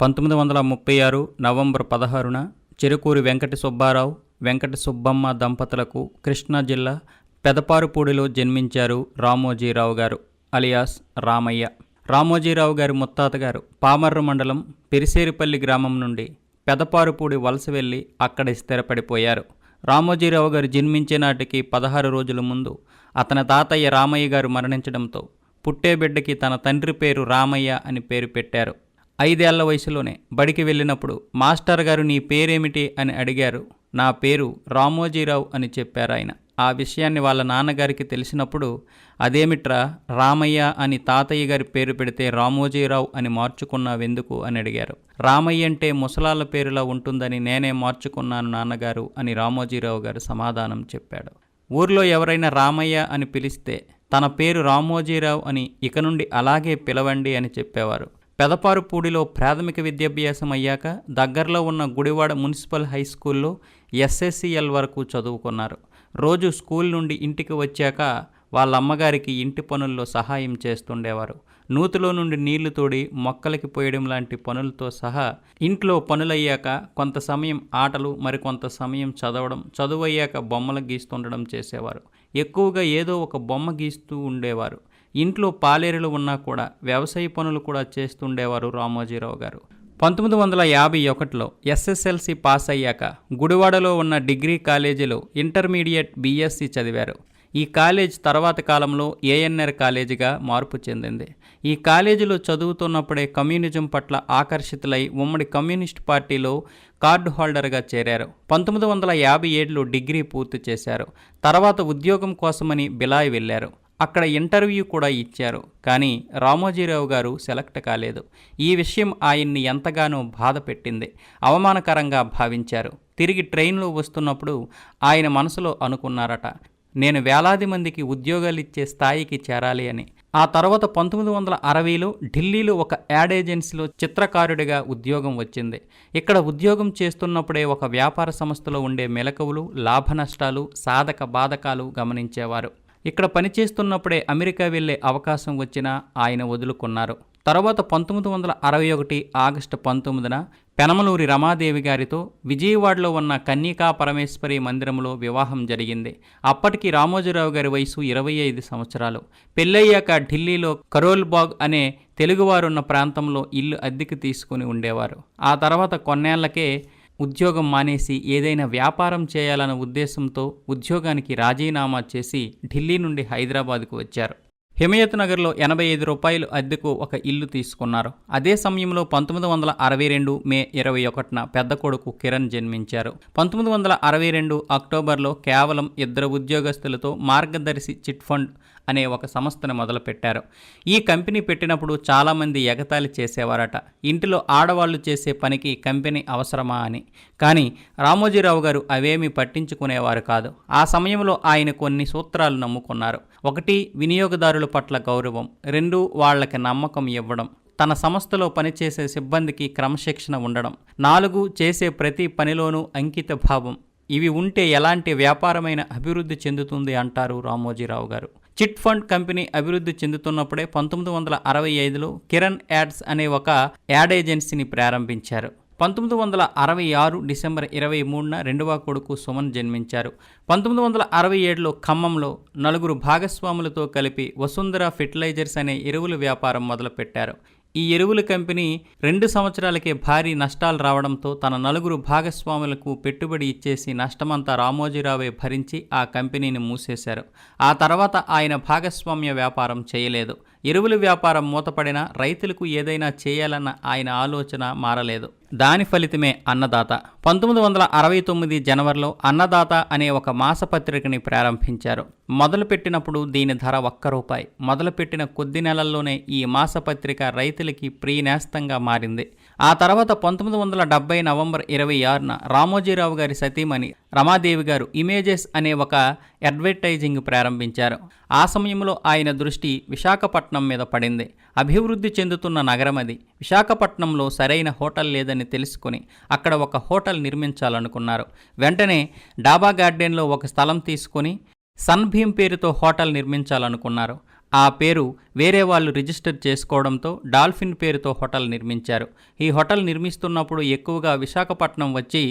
పంతొమ్మిది వందల ముప్పై ఆరు నవంబర్ పదహారున చెరుకూరి వెంకట సుబ్బారావు వెంకట సుబ్బమ్మ దంపతులకు కృష్ణా జిల్లా పెదపారుపూడిలో జన్మించారు రామోజీరావు గారు అలియాస్ రామయ్య. రామోజీరావు గారి ముత్తాత గారు పామర్రు మండలం పెరిసేరిపల్లి గ్రామం నుండి పెదపారుపూడి వలస వెళ్ళి అక్కడ స్థిరపడిపోయారు. రామోజీరావు గారు జన్మించే నాటికి పదహారు రోజుల ముందు అతని తాతయ్య రామయ్య గారు మరణించడంతో పుట్టే బిడ్డకి తన తండ్రి పేరు రామయ్య అని పేరు పెట్టారు. ఐదేళ్ళ వయసులోనే బడికి వెళ్ళినప్పుడు మాస్టర్ గారు నీ పేరేమిటి అని అడిగారు. నా పేరు రామోజీరావు అని చెప్పారు ఆయన. ఆ విషయాన్ని వాళ్ళ నాన్నగారికి తెలిసినప్పుడు అదేమిట్రా రామయ్య అని తాతయ్య గారి పేరు పెడితే రామోజీరావు అని మార్చుకున్నావెందుకు? అని అడిగారు. రామయ్య అంటే ముసలాల పేరులా ఉంటుందని నేనే మార్చుకున్నాను నాన్నగారు అని రామోజీరావు గారు సమాధానం చెప్పాడు. ఊర్లో ఎవరైనా రామయ్య అని పిలిస్తే తన పేరు రామోజీరావు అని ఇక నుండి అలాగే పిలవండి అని చెప్పేవారు. పెదపారుపూడిలో ప్రాథమిక విద్యాభ్యాసం అయ్యాక దగ్గరలో ఉన్న గుడివాడ మున్సిపల్ హై స్కూల్లో ఎస్ఎస్సిఎల్ వరకు చదువుకున్నారు. రోజు స్కూల్ నుండి ఇంటికి వచ్చాక వాళ్ళ అమ్మగారికి ఇంటి పనుల్లో సహాయం చేస్తుండేవారు. నూతిలో నుండి నీళ్ళు తోడి మొక్కలకి పోయడం లాంటి పనులతో సహా ఇంట్లో పనులయ్యాక కొంత సమయం ఆటలు మరికొంత సమయం చదవడం చదువు అయ్యాక బొమ్మలు గీస్తుండడం చేసేవారు. ఎక్కువగా ఏదో ఒక బొమ్మ గీస్తూ ఉండేవారు. ఇంట్లో పాలేరులు ఉన్నా కూడా వ్యవసాయ పనులు కూడా చేస్తుండేవారు రామోజీరావు గారు. పంతొమ్మిది వందల యాభై ఒకటిలో ఎస్ఎస్ఎల్సి పాస్ అయ్యాక గుడివాడలో ఉన్న డిగ్రీ కాలేజీలో ఇంటర్మీడియట్ బీఎస్సీ చదివారు. ఈ కాలేజ్ తర్వాత కాలంలో ఏఎన్ఆర్ కాలేజీగా మార్పు చెందింది. ఈ కాలేజీలో చదువుతున్నప్పుడే కమ్యూనిజం పట్ల ఆకర్షితులై ఉమ్మడి కమ్యూనిస్ట్ పార్టీలో కార్డు హోల్డర్గా చేరారు. పంతొమ్మిది వందల యాభై ఏడులో డిగ్రీ పూర్తి చేశారు. తర్వాత ఉద్యోగం కోసమని బిలాయ్ వెళ్ళారు. అక్కడ ఇంటర్వ్యూ కూడా ఇచ్చారు. కానీ రామోజీరావు గారు సెలెక్ట్ కాలేదు. ఈ విషయం ఆయన్ని ఎంతగానో బాధ పెట్టింది. అవమానకరంగా భావించారు. తిరిగి ట్రైన్లో వస్తున్నప్పుడు ఆయన మనసులో అనుకున్నారట నేను వేలాది మందికి ఉద్యోగాలు ఇచ్చే స్థాయికి చేరాలి అని. ఆ తర్వాత పంతొమ్మిది వందల అరవైలో ఢిల్లీలో ఒక యాడ్ ఏజెన్సీలో చిత్రకారుడిగా ఉద్యోగం వచ్చింది. ఇక్కడ ఉద్యోగం చేస్తున్నప్పుడే ఒక వ్యాపార సంస్థలో ఉండే మెలకువలు లాభ నష్టాలు సాధక బాధకాలు గమనించేవారు. ఇక్కడ పనిచేస్తున్నప్పుడే అమెరికా వెళ్ళే అవకాశం వచ్చినా ఆయన వదులుకున్నారు. తర్వాత పంతొమ్మిది వందల అరవై ఒకటి ఆగస్టు పంతొమ్మిదిన పెనమలూరి రమాదేవి గారితో విజయవాడలో ఉన్న కన్యకా పరమేశ్వరి మందిరంలో వివాహం జరిగింది. అప్పటికి రామోజీరావు గారి వయసు ఇరవై ఐదు సంవత్సరాలు. పెళ్ళయ్యాక ఢిల్లీలో కరోల్బాగ్ అనే తెలుగువారున్న ప్రాంతంలో ఇల్లు అద్దెకి తీసుకుని ఉండేవారు. ఆ తర్వాత కొన్నేళ్ళకే ఉద్యోగం మానేసి ఏదైనా వ్యాపారం చేయాలన్న ఉద్దేశంతో ఉద్యోగానికి రాజీనామా చేసి ఢిల్లీ నుండి హైదరాబాద్కు వచ్చారు. హిమయత్ నగర్లో ఎనభై ఐదు రూపాయలు అద్దెకు ఒక ఇల్లు తీసుకున్నారు. అదే సమయంలో పంతొమ్మిది వందల అరవై రెండు మే ఇరవై ఒకటిన పెద్ద కొడుకు కిరణ్ జన్మించారు. పంతొమ్మిది వందల అరవై రెండు అక్టోబర్లో కేవలం ఇద్దరు ఉద్యోగస్తులతో మార్గదర్శి చిట్ ఫండ్ అనే ఒక సంస్థను మొదలుపెట్టారు. ఈ కంపెనీ పెట్టినప్పుడు చాలామంది ఎగతాళి చేసేవారట. ఇంటిలో ఆడవాళ్ళు చేసే పనికి కంపెనీ అవసరమా అని. కానీ రామోజీరావు గారు అవేమీ పట్టించుకునేవారు కాదు. ఆ సమయంలో ఆయన కొన్ని సూత్రాలు నమ్ముకున్నారు. ఒకటి వినియోగదారుల పట్ల గౌరవం. రెండు వాళ్ళకి నమ్మకం ఇవ్వడం. తన సంస్థలో పనిచేసే సిబ్బందికి క్రమశిక్షణ ఉండడం. నాలుగు చేసే ప్రతి పనిలోనూ అంకిత భావం ఇవి ఉంటే ఎలాంటి వ్యాపారమైన అభివృద్ధి చెందుతుంది అంటారు రామోజీరావు గారు. చిట్ ఫండ్ కంపెనీ అభివృద్ధి చెందుతున్నప్పుడే పంతొమ్మిది వందల అరవై ఐదులో కిరణ్ యాడ్స్ అనే ఒక యాడ్ ఏజెన్సీని ప్రారంభించారు. పంతొమ్మిది వందల అరవై ఆరు డిసెంబర్ ఇరవై మూడున రెండవ కొడుకు సుమన్ జన్మించారు. పంతొమ్మిది వందల అరవై ఏడులో ఖమ్మంలో నలుగురు భాగస్వాములతో కలిపి వసుంధర ఫెర్టిలైజర్స్ అనే ఎరువుల వ్యాపారం మొదలుపెట్టారు. ఈ ఎరువుల కంపెనీ రెండు సంవత్సరాలకే భారీ నష్టాలు రావడంతో తన నలుగురు భాగస్వాములకు పెట్టుబడి ఇచ్చేసి నష్టమంతా రామోజీరావే భరించి ఆ కంపెనీని మూసేశారు. ఆ తర్వాత ఆయన భాగస్వామ్య వ్యాపారం చేయలేదు. ఎరువుల వ్యాపారం మూతపడిన రైతులకు ఏదైనా చేయాలన్న ఆయన ఆలోచన మారలేదు. దాని ఫలితమే అన్నదాత. పంతొమ్మిది వందల అరవై తొమ్మిది జనవరిలో అన్నదాత అనే ఒక మాసపత్రికని ప్రారంభించారు. మొదలుపెట్టినప్పుడు దీని ధర ఒక్క రూపాయి. మొదలుపెట్టిన కొద్ది నెలల్లోనే ఈ మాసపత్రిక రైతులకి ప్రియనేస్తంగా మారింది. ఆ తర్వాత పంతొమ్మిది వందల డెబ్బై నవంబర్ ఇరవై ఆరున రామోజీరావు గారి సతీమణి రమాదేవి గారు ఇమేజెస్ అనే ఒక అడ్వర్టైజింగ్ ప్రారంభించారు. ఆ సమయంలో ఆయన దృష్టి విశాఖపట్నం మీద పడింది. అభివృద్ధి చెందుతున్న నగరం అది. విశాఖపట్నంలో సరైన హోటల్ లేదని తెలుసుకుని అక్కడ ఒక హోటల్ నిర్మించాలనుకున్నారు. వెంటనే డాబా గార్డెన్లో ఒక స్థలం తీసుకొని సన్భీమ్ పేరుతో హోటల్ నిర్మించాలనుకున్నారు. ఆ పేరు వేరే వాళ్ళు రిజిస్టర్ చేసుకోవడంతో డాల్ఫిన్ పేరుతో హోటల్ నిర్మించారు. ఈ హోటల్ నిర్మిస్తున్నప్పుడు ఎక్కువగా విశాఖపట్నం వచ్చి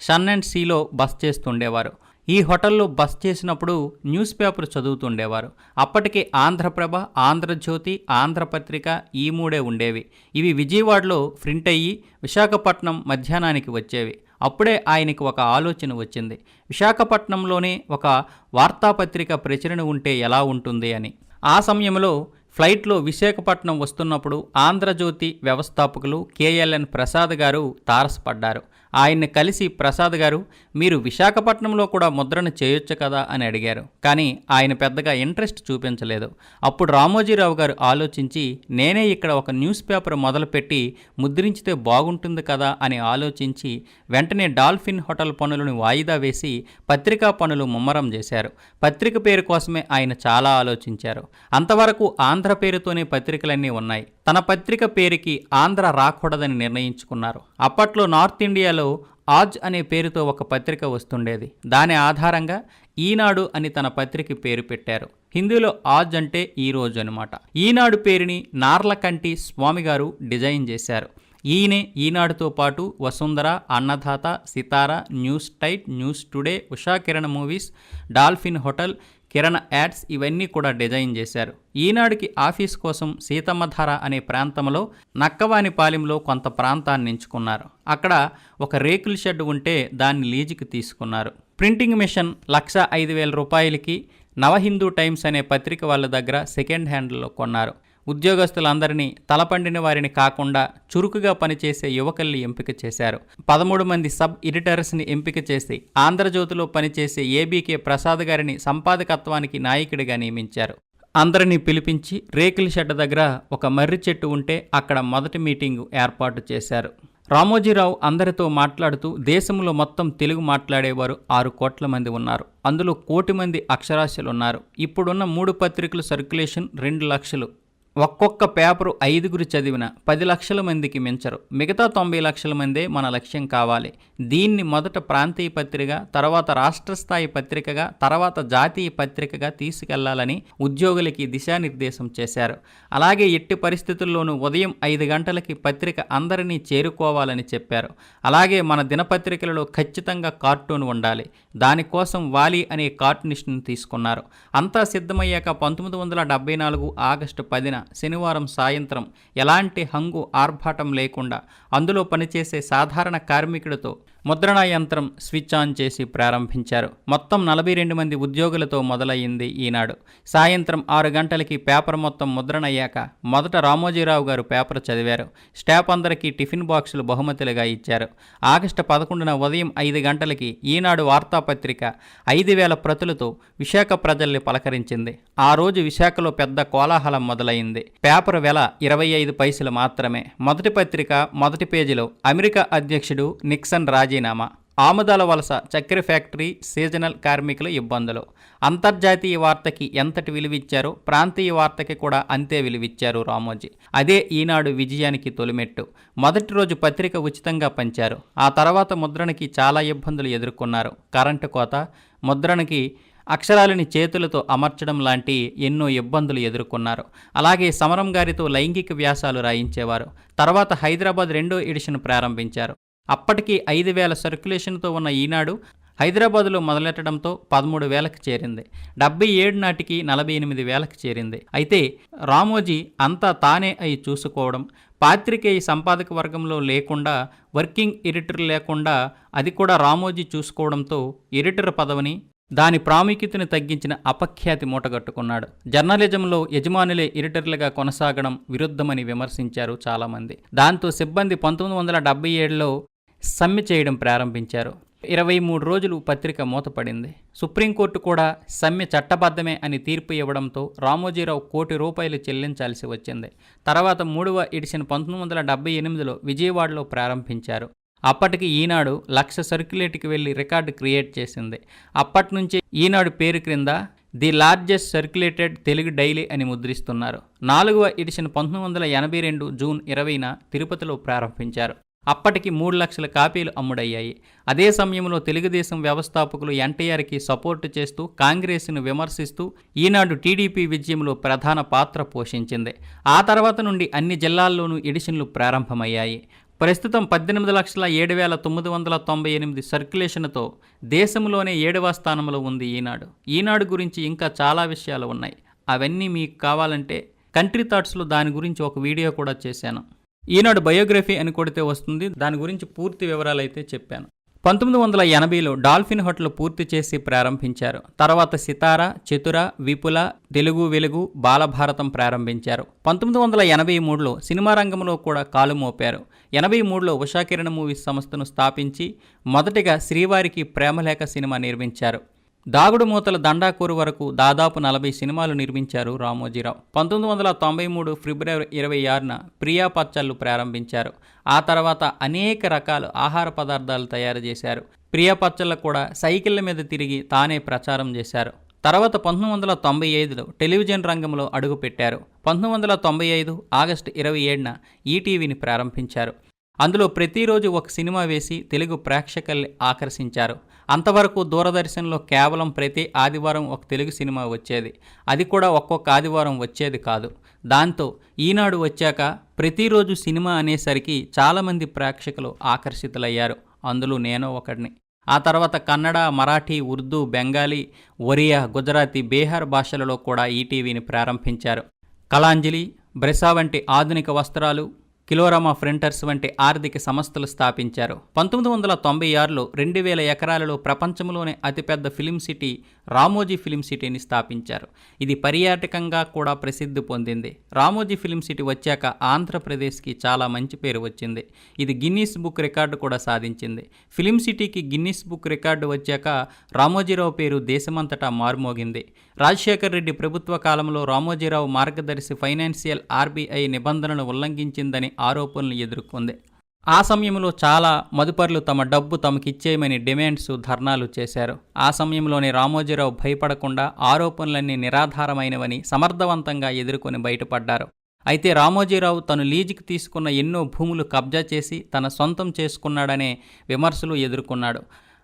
సన్ అండ్ సీలో బస్ చేస్తుండేవారు. ఈ హోటల్లో బస్ చేసినప్పుడు న్యూస్ పేపర్ చదువుతుండేవారు. అప్పటికే ఆంధ్రప్రభ ఆంధ్రజ్యోతి ఆంధ్రపత్రిక ఈ మూడే ఉండేవి. ఇవి విజయవాడలో ప్రింట్ అయ్యి విశాఖపట్నం మధ్యాహ్నానికి వచ్చేవి. అప్పుడే ఆయనకు ఒక ఆలోచన వచ్చింది. విశాఖపట్నంలోనే ఒక వార్తాపత్రిక ప్రచురణ ఉంటే ఎలా ఉంటుంది అని. ఆ సమయంలో ఫ్లైట్లో విశాఖపట్నం వస్తున్నప్పుడు ఆంధ్రజ్యోతి వ్యవస్థాపకులు కేఎల్ఎన్ ప్రసాద్ గారు తారసపడ్డారు. ఆయన్ని కలిసి ప్రసాద్ గారు మీరు విశాఖపట్నంలో కూడా ముద్రణ చేయొచ్చు కదా అని అడిగారు. కానీ ఆయన పెద్దగా ఇంట్రెస్ట్ చూపించలేదు. అప్పుడు రామోజీరావు గారు ఆలోచించి నేనే ఇక్కడ ఒక న్యూస్ పేపర్ మొదలుపెట్టి ముద్రించితే బాగుంటుంది కదా అని ఆలోచించి వెంటనే డాల్ఫిన్ హోటల్ పనులను వాయిదా వేసి పత్రికా పనులు ముమ్మరం చేశారు. పత్రిక పేరు కోసమే ఆయన చాలా ఆలోచించారు. అంతవరకు ఆంధ్ర పేరుతోనే పత్రికలన్నీ ఉన్నాయి. తన పత్రిక పేరుకి ఆంధ్ర రాకూడదని నిర్ణయించుకున్నారు. అప్పట్లో నార్త్ ఇండియాలో ఆజ్ అనే పేరుతో ఒక పత్రిక వస్తుండేది. దాని ఆధారంగా ఈనాడు అని తన పత్రిక పేరు పెట్టారు. హిందీలో ఆజ్ అంటే ఈ రోజు అనమాట ఈనాడు పేరుని నార్లకంటి స్వామి గారు డిజైన్ చేశారు. ఈయనే ఈనాడుతో పాటు Vasundhara Annadata Sitara news time news today Usha Kiran movies Dolphin hotel Kiran ads ఇవన్నీ కూడా డిజైన్ చేశారు. ఈనాడుకి ఆఫీస్ కోసం సీతమ్మధార అనే ప్రాంతంలో నక్కవానిపాలెంలో కొంత ప్రాంతాన్ని ఎంచుకున్నారు. అక్కడ ఒక రేకుల షెడ్ ఉంటే దాన్ని లీజుకి తీసుకున్నారు. ప్రింటింగ్ మిషన్ లక్ష ఐదు వేల రూపాయలకి నవహిందూ టైమ్స్ అనే పత్రిక వాళ్ళ దగ్గర సెకండ్ హ్యాండ్లో కొన్నారు. ఉద్యోగస్తులందరినీ తలపండిన వారిని కాకుండా చురుకుగా పనిచేసే యువకుల్ని ఎంపిక చేశారు. పదమూడు మంది సబ్ ఎడిటర్స్ని ఎంపిక చేసి ఆంధ్రజ్యోతిలో పనిచేసే ఏబీకే ప్రసాద్ గారిని సంపాదకత్వానికి నాయకుడిగా నియమించారు. అందరినీ పిలిపించి రేకుల షెడ్ దగ్గర ఒక మర్రి చెట్టు ఉంటే అక్కడ మొదటి మీటింగు ఏర్పాటు చేశారు. రామోజీరావు అందరితో మాట్లాడుతూ దేశంలో మొత్తం తెలుగు మాట్లాడేవారు ఆరు కోట్ల మంది ఉన్నారు. అందులో కోటి మంది అక్షరాస్యులు ఉన్నారు ఇప్పుడున్న మూడు పత్రికల సర్క్యులేషన్ రెండు లక్షలు. ఒక్కొక్క పేపరు ఐదుగురు చదివిన పది లక్షల మందికి మించరు. మిగతా తొంభై లక్షల మందే మన లక్ష్యం కావాలి. దీన్ని మొదట ప్రాంతీయ పత్రిక తర్వాత రాష్ట్ర స్థాయి పత్రికగా తర్వాత జాతీయ పత్రికగా తీసుకెళ్ళాలని ఉద్యోగులకి దిశానిర్దేశం చేశారు. అలాగే ఎట్టి పరిస్థితుల్లోనూ ఉదయం ఐదు గంటలకి పత్రిక అందరినీ చేరుకోవాలని చెప్పారు. అలాగే మన దినపత్రికలలో ఖచ్చితంగా కార్టూన్ ఉండాలి. దానికోసం వాలి అనే కార్టూనిస్ట్ను తీసుకున్నారు. అంతా సిద్ధమయ్యాక పంతొమ్మిది వందల డెబ్బై నాలుగు ఆగస్టు పదిన శనివారం సాయంత్రం ఎలాంటి హంగు ఆర్భాటం లేకుండా అందులో పనిచేసే సాధారణ కార్మికుడితో ముద్రణ యంత్రం స్విచ్ ఆన్ చేసి ప్రారంభించారు. మొత్తం నలభై రెండు మంది ఉద్యోగులతో మొదలయ్యింది ఈనాడు. సాయంత్రం ఆరు గంటలకి పేపర్ మొత్తం ముద్రణ అయ్యాక మొదట రామోజీరావు గారు పేపర్ చదివారు. స్టాఫ్ అందరికీ టిఫిన్ బాక్సులు బహుమతులుగా ఇచ్చారు. ఆగస్టు పదకొండున ఉదయం ఐదు గంటలకి ఈనాడు వార్తాపత్రిక ఐదు వేల ప్రతులతో విశాఖ ప్రజల్ని పలకరించింది. ఆ రోజు విశాఖలో పెద్ద కోలాహలం మొదలైంది పేపర్ వెల ఇరవై ఐదు పైసలు మాత్రమే. మొదటి పత్రిక మొదటి పేజీలో అమెరికా అధ్యక్షుడు నిక్సన్ రాజీనామా. ఆముదాల వలస చక్కెర ఫ్యాక్టరీ సీజనల్ కార్మికుల ఇబ్బందులు. అంతర్జాతీయ వార్తకి ఎంతటి విలువిచ్చారో ప్రాంతీయ వార్తకి కూడా అంతే విలువిచ్చారు రామోజీ. అదే ఈనాడు విజయానికి తొలిమెట్టు. మొదటి రోజు పత్రిక ఉచితంగా పంచారు. ఆ తర్వాత ముద్రణకి చాలా ఇబ్బందులు ఎదుర్కొన్నారు. కరెంటు కోత ముద్రణకి అక్షరాలని చేతులతో అమర్చడం లాంటి ఎన్నో ఇబ్బందులు ఎదుర్కొన్నారు. అలాగే సమరం గారితో లైంగిక వ్యాసాలు రాయించేవారు. తర్వాత హైదరాబాద్ రెండో ఎడిషన్ ప్రారంభించారు. అప్పటికి ఐదు వేల సర్క్యులేషన్తో ఉన్న ఈనాడు హైదరాబాదులో మొదలెట్టడంతో పదమూడు వేలకు చేరింది. డెబ్బై ఏడు నాటికి నలభై ఎనిమిది వేలకు చేరింది. అయితే రామోజీ అంతా తానే అయి చూసుకోవడం పాత్రికేయ సంపాదక వర్గంలో లేకుండా వర్కింగ్ ఎడిటర్ లేకుండా అది కూడా రామోజీ చూసుకోవడంతో ఎడిటర్ పదవిని దాని ప్రాముఖ్యతను తగ్గించిన అపఖ్యాతి మూటగట్టుకున్నాడు. జర్నలిజంలో యజమానులే ఎడిటర్లుగా కొనసాగడం విరుద్ధమని విమర్శించారు చాలామంది. దాంతో సిబ్బంది పంతొమ్మిది వందల డెబ్బై ఏడులో సమ్మె చేయడం ప్రారంభించారు. ఇరవై మూడు రోజులు పత్రిక మూతపడింది. సుప్రీంకోర్టు కూడా సమ్మె చట్టబద్ధమే అని తీర్పు ఇవ్వడంతో రామోజీరావు కోటి రూపాయలు చెల్లించాల్సి వచ్చింది. తర్వాత మూడవ ఎడిషన్ పంతొమ్మిది వందల డెబ్బై ఎనిమిదిలో విజయవాడలో ప్రారంభించారు. అప్పటికి ఈనాడు లక్ష సర్క్యులేట్కి వెళ్ళి రికార్డు క్రియేట్ చేసింది. అప్పటి నుంచి ఈనాడు పేరు క్రింద the largest circulated Telugu daily అని ముద్రిస్తున్నారు. నాలుగవ ఎడిషన్ పంతొమ్మిది వందల ఎనభై రెండు జూన్ ఇరవైన తిరుపతిలో ప్రారంభించారు. అప్పటికి మూడు లక్షల కాపీలు అమ్ముడయ్యాయి. అదే సమయంలో తెలుగుదేశం వ్యవస్థాపకులు ఎన్టీఆర్కి సపోర్టు చేస్తూ కాంగ్రెస్ను విమర్శిస్తూ ఈనాడు టీడీపీ విజయంలో ప్రధాన పాత్ర పోషించింది. ఆ తర్వాత నుండి అన్ని జిల్లాల్లోనూ ఎడిషన్లు ప్రారంభమయ్యాయి. ప్రస్తుతం పద్దెనిమిది లక్షల ఏడు వేల తొమ్మిది వందల తొంభై ఎనిమిది సర్క్యులేషన్తో దేశంలోనే ఏడవ స్థానంలో ఉంది ఈనాడు. ఈనాడు గురించి ఇంకా చాలా విషయాలు ఉన్నాయి. అవన్నీ మీకు కావాలంటే కంట్రీ థాట్స్లో దాని గురించి ఒక వీడియో కూడా చేశాను. ఈనాడు బయోగ్రఫీ అని కొడితే వస్తుంది. దాని గురించి పూర్తి వివరాలు అయితే చెప్పాను. పంతొమ్మిది వందల ఎనభైలో డాల్ఫిన్ హోటల్ పూర్తి చేసి ప్రారంభించారు. తర్వాత సితార చతుర విపుల తెలుగు వెలుగు బాలభారతం ప్రారంభించారు. పంతొమ్మిది వందల ఎనభై మూడులో సినిమా రంగంలో కూడా కాలు మోపారు. ఎనభై మూడులో ఉషాకిరణ్ మూవీస్ సంస్థను స్థాపించి మొదటిగా శ్రీవారికి ప్రేమలేఖ సినిమా నిర్మించారు. దాగుడు మూతల దండాకూరు వరకు దాదాపు నలభై సినిమాలు నిర్మించారు రామోజీరావు. పంతొమ్మిది వందల తొంభై మూడు ఫిబ్రవరి ఇరవై ఆరున ప్రియా పచ్చళ్ళు ప్రారంభించారు. ఆ తర్వాత అనేక రకాల ఆహార పదార్థాలు తయారు చేశారు. ప్రియా పచ్చళ్ళు కూడా సైకిళ్ళ మీద తిరిగి తానే ప్రచారం చేశారు. తర్వాత పంతొమ్మిది వందల తొంభై ఐదులో టెలివిజన్ రంగంలో అడుగుపెట్టారు. పంతొమ్మిది వందల తొంభై ఐదు ఆగస్టు ఇరవై ఏడున ఈటీవీని ప్రారంభించారు. అందులో ప్రతిరోజు ఒక సినిమా వేసి తెలుగు ప్రేక్షకుల్ని ఆకర్షించారు. అంతవరకు దూరదర్శన్లో కేవలం ప్రతి ఆదివారం ఒక తెలుగు సినిమా వచ్చేది. అది కూడా ఒక్కొక్క ఆదివారం వచ్చేది కాదు. దాంతో ఈనాడు వచ్చాక ప్రతిరోజు సినిమా అనేసరికి చాలామంది ప్రేక్షకులు ఆకర్షితులయ్యారు. అందులో నేను ఒకడిని. ఆ తర్వాత కన్నడ మరాఠీ ఉర్దూ బెంగాలీ ఒరియా గుజరాతీ బీహార్ భాషలలో కూడా ఈటీవీని ప్రారంభించారు. కళాంజలి బ్రెసా వంటి ఆధునిక వస్త్రాలు కిలోరామా ఫ్రింటర్స్ వంటి ఆర్థిక సంస్థలు స్థాపించారు. పంతొమ్మిది వందల తొంభై ఆరులో రెండు వేల ఎకరాలలో ప్రపంచంలోనే అతిపెద్ద ఫిలిం సిటీ రామోజీ ఫిలిం సిటీని స్థాపించారు. ఇది పర్యాటకంగా కూడా ప్రసిద్ధి పొందింది. రామోజీ ఫిలిం సిటీ వచ్చాక ఆంధ్రప్రదేశ్కి చాలా మంచి పేరు వచ్చింది. ఇది గిన్నీస్ బుక్ రికార్డు కూడా సాధించింది. ఫిలిం సిటీకి గిన్నీస్ బుక్ రికార్డు వచ్చాక రామోజీరావు పేరు దేశమంతటా మారుమోగింది. రాజశేఖర్ రెడ్డి ప్రభుత్వ కాలంలో రామోజీరావు మార్గదర్శి ఫైనాన్షియల్ ఆర్బీఐ నిబంధనలు ఉల్లంఘించిందని ఆరోపణలు ఎదుర్కొంది. ఆ సమయంలో చాలా మదుపర్లు తమ డబ్బు తమకిచ్చేయమని డిమాండ్స్ ధర్నాలు చేశారు. ఆ సమయంలోనే రామోజీరావు భయపడకుండా ఆరోపణలన్నీ నిరాధారమైనవని సమర్థవంతంగా ఎదుర్కొని బయటపడ్డారు. అయితే రామోజీరావు తను లీజుకి తీసుకున్న ఎన్నో భూములు కబ్జా చేసి తన సొంతం చేసుకున్నాడనే విమర్శలు ఎదుర్కొన్నాడు.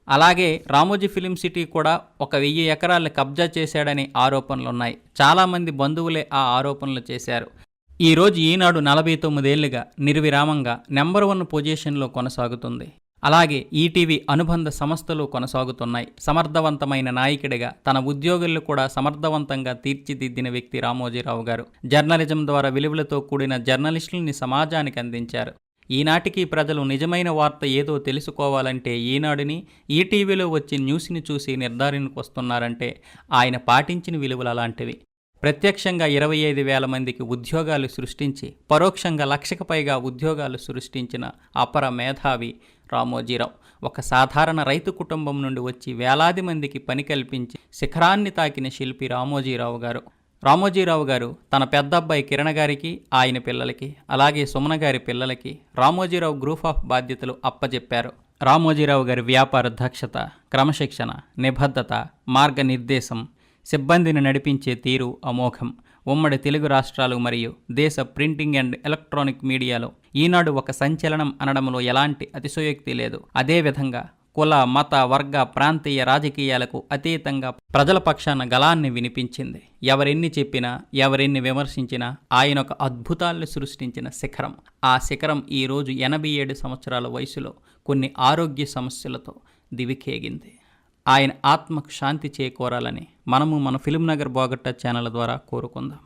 అలాగే రామోజీ ఫిలిం సిటీ కూడా ఒక వెయ్యి ఎకరాలను కబ్జా చేశాడని ఆరోపణలున్నాయి. చాలామంది బంధువులే ఆ ఆరోపణలు చేశారు. ఈరోజు ఈనాడు నలభై తొమ్మిదేళ్ళుగా నిర్విరామంగా నెంబర్ వన్ పొజిషన్లో కొనసాగుతుంది. అలాగే ఈటీవీ అనుబంధ సంస్థలు కొనసాగుతున్నాయి. సమర్థవంతమైన నాయకుడిగా తన ఉద్యోగులను కూడా సమర్థవంతంగా తీర్చిదిద్దిన వ్యక్తి రామోజీరావు గారు. జర్నలిజం ద్వారా విలువలతో కూడిన జర్నలిస్టుల్ని సమాజానికి అందించారు. ఈనాటికి ప్రజలు నిజమైన వార్త ఏదో తెలుసుకోవాలంటే ఈనాడుని ఈటీవీలో వచ్చే న్యూస్ని చూసి నిర్ధారణకు వస్తున్నారంటే ఆయన పాటించిన విలువలు అలాంటివి. ప్రత్యక్షంగా ఇరవై ఐదు వేల మందికి ఉద్యోగాలు సృష్టించి పరోక్షంగా లక్షకు పైగా ఉద్యోగాలు సృష్టించిన అపర మేధావి రామోజీరావు. ఒక సాధారణ రైతు కుటుంబం నుండి వచ్చి వేలాది మందికి పని కల్పించి శిఖరాన్ని తాకిన శిల్పి రామోజీరావు గారు. రామోజీరావు గారు తన పెద్దబ్బాయి కిరణ్ గారికి ఆయన పిల్లలకి అలాగే సుమన గారి పిల్లలకి రామోజీరావు గ్రూప్ ఆఫ్ బాధ్యతలు అప్పజెప్పారు. రామోజీరావు గారి వ్యాపార దక్షత క్రమశిక్షణ నిబద్ధత మార్గనిర్దేశం సిబ్బందిని నడిపించే తీరు అమోఘం. ఉమ్మడి తెలుగు రాష్ట్రాలు మరియు దేశ ప్రింటింగ్ అండ్ ఎలక్ట్రానిక్ మీడియాలో ఈనాడు ఒక సంచలనం అనడంలో ఎలాంటి అతిశయోక్తి లేదు. అదేవిధంగా కుల మత వర్గ ప్రాంతీయ రాజకీయాలకు అతీతంగా ప్రజల పక్షాన గలాన్ని వినిపించింది. ఎవరెన్ని చెప్పినా ఎవరెన్ని విమర్శించినా ఆయన ఒక అద్భుతాలను సృష్టించిన శిఖరం. ఆ శిఖరం ఈరోజు ఎనభై ఏడు సంవత్సరాల వయసులో కొన్ని ఆరోగ్య సమస్యలతో దివికేగింది. ఆయన ఆత్మకు శాంతి చేకూరాలని మనము మన ఫిల్మ్ నగర్ బోగట్ట ఛానల్ ద్వారా కోరుకుందాం.